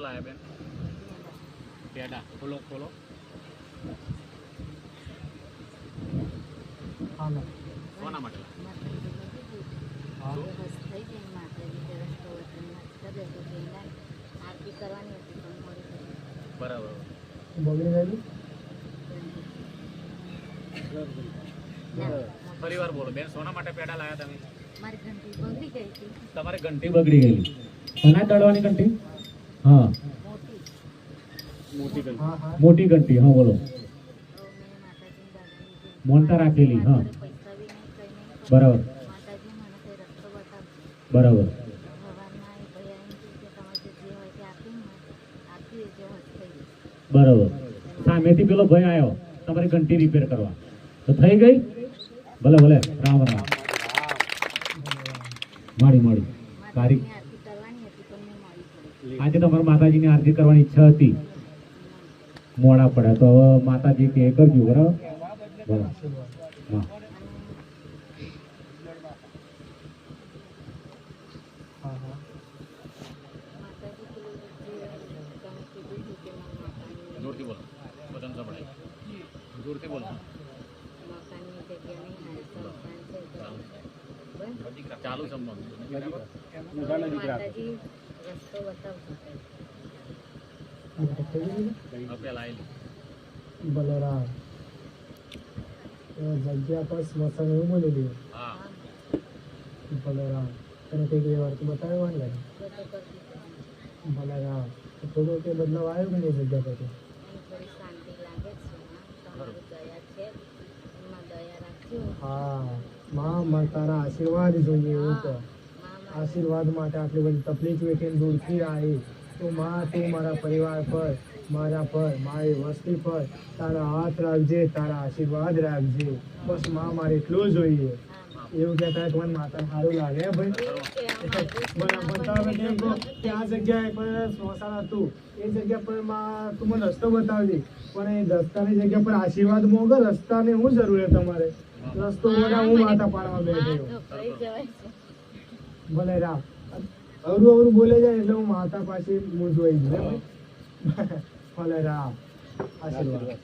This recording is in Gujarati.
શું બેન. પેડા ખોલો ખોલો. કોના માટે. બરાબર. બોલો બેન સોના માટે પેડા લાયા તમે? મારી ઘંટી બગડી ગઈ તમારે ઘંટી બગડી ગયેલી ઘંટી? હા. મોટી ઘંટી, હા, બોલો. મોનતા રાખેલી, હા. બરાબર. બતાવજો બરાબર. હા બરાબર સામેથી પેલો ભાઈ આવ્યો તમારી ઘંટી રિપેર કરવા. તો થઈ ગઈ? ભલે ભલે. રામ રામ. માડી માડી તારીખ આજે તમારે માતાજીની આરતી કરવાની ઈચ્છા હતી. મોડા પડે તો હવે માતાજી કે એ કરજો બરાબર? બરાબર. હા. જોરથી બોલો. બધાને સંભળાય જોરથી ચાલુ સંબંધ રસ્તો બતાવજો બલરામ જગ્યા પર સ્મશાન એવું બલરામ તને વાર તો બતાવ્યો ને. બલરામ થોડો કે બદલાવ આવ્યો કે નહીં જગ્યા પરથી? એની થોડી શાંતિ લાગે છે હા. તમારી દયા છે. એમાં દયા રાખજો. હા. માં તારા આશીર્વાદ જોઈએ એવું તો આશીર્વાદ માટે આટલી બધી તકલીફ વેઠીને દૂરથી આવી. તો માં તું મારા પરિવાર પર મારા પર મારી વસ્તી પર તારા હાથ રાખજે તારા આશીર્વાદ રાખજે. બસમાં મારે એટલું જોઈએ. એવું કહેતા કે મને માતા સારું લાગે હે ભાઈ? બરાબર બતાવે કેમ કહો કે આ જગ્યાએ પણ સ્મશાન હતું. એ જગ્યા પરમાં તું મને રસ્તો બતાવજે. પણ એ રસ્તાની જગ્યા પર આશીર્વાદ મોગો રસ્તાની શું જરૂર છે તમારે. રસ્તો હું માતા પાડવા બેઠો ભલે રામ. અવરું અવરું બોલે જાય એટલે હું માતા પાસે મૂંઝવાઈ જોઈ ભલે રામ. આશીર્વાદ.